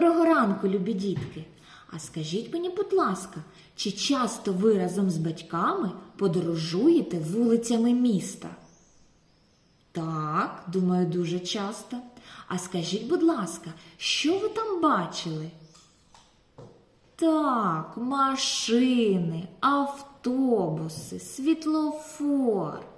ранку, любі дітки. А скажіть мені, будь ласка, чи часто ви разом з батьками подорожуєте вулицями міста? Так, думаю, дуже часто. А скажіть, будь ласка, що ви там бачили? Так, машини, автобуси, світлофор.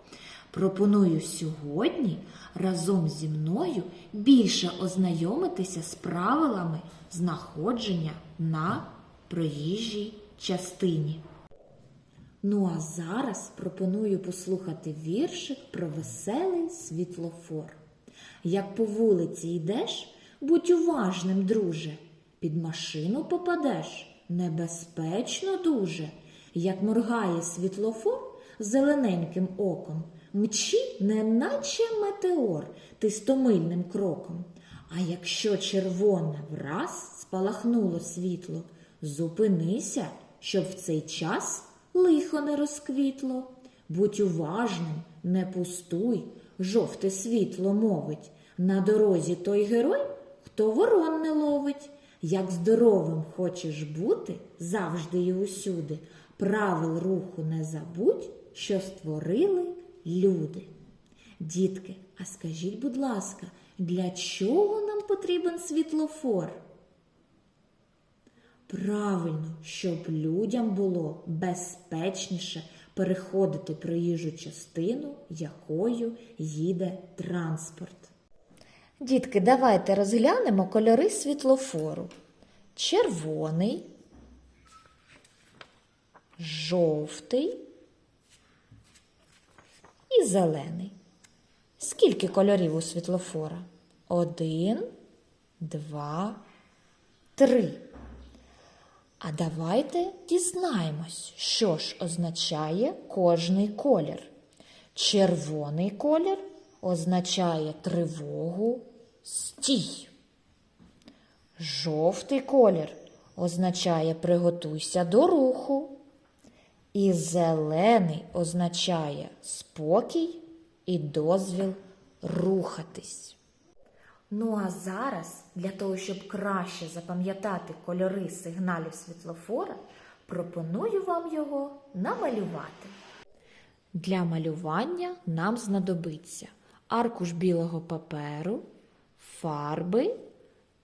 Пропоную сьогодні разом зі мною більше ознайомитися з правилами знаходження на проїжджій частині. Ну а зараз пропоную послухати віршик про веселий світлофор. Як по вулиці йдеш, будь уважним, друже, під машину попадеш, небезпечно дуже. Як моргає світлофор зелененьким оком, мчи, неначе метеор, ти стомильним кроком. А якщо червоне враз спалахнуло світло, зупинися, щоб в цей час лихо не розквітло. Будь уважним, не пустуй, жовте світло мовить. На дорозі той герой, хто ворон не ловить. Як здоровим хочеш бути завжди і усюди, правил руху не забудь, що створили люди. Дітки, а скажіть, будь ласка, для чого нам потрібен світлофор? Правильно, щоб людям було безпечніше переходити проїжджу частину, якою їде транспорт. Дітки, давайте розглянемо кольори світлофору. Червоний, жовтий і зелений. Скільки кольорів у світлофора? Один, два, три. А давайте дізнаємось, що ж означає кожний колір. Червоний колір означає тривогу, стій. Жовтий колір означає приготуйся до руху. І зелений означає спокій і дозвіл рухатись. Ну а зараз, для того, щоб краще запам'ятати кольори сигналів світлофора, пропоную вам його намалювати. Для малювання нам знадобиться аркуш білого паперу, фарби,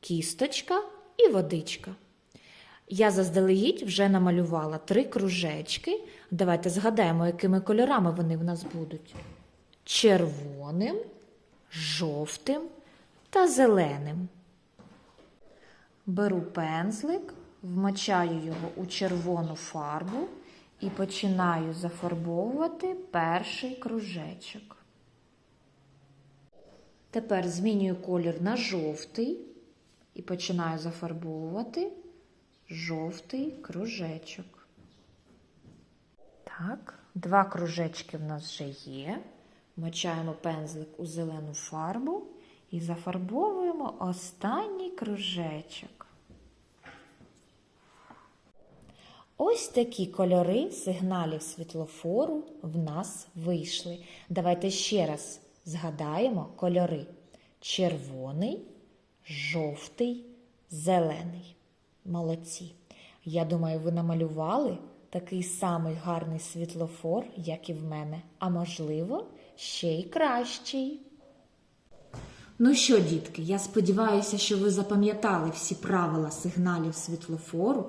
кісточка і водичка. Я заздалегідь вже намалювала три кружечки. Давайте згадаємо, якими кольорами вони в нас будуть: червоним, жовтим та зеленим. Беру пензлик, вмочаю його у червону фарбу і починаю зафарбовувати перший кружечок. Тепер змінюю колір на жовтий і починаю зафарбовувати жовтий кружечок. Так, два кружечки в нас вже є. Мочаємо пензлик у зелену фарбу і зафарбовуємо останній кружечок. Ось такі кольори сигналів світлофору в нас вийшли. Давайте ще раз згадаємо кольори: червоний, жовтий, зелений. Молодці. Я думаю, ви намалювали такий самий гарний світлофор, як і в мене, а можливо, ще й кращий. Ну що, дітки, я сподіваюся, що ви запам'ятали всі правила сигналів світлофору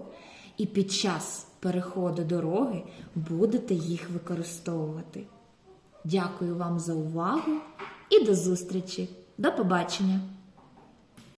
і під час переходу дороги будете їх використовувати. Дякую вам за увагу і до зустрічі. До побачення!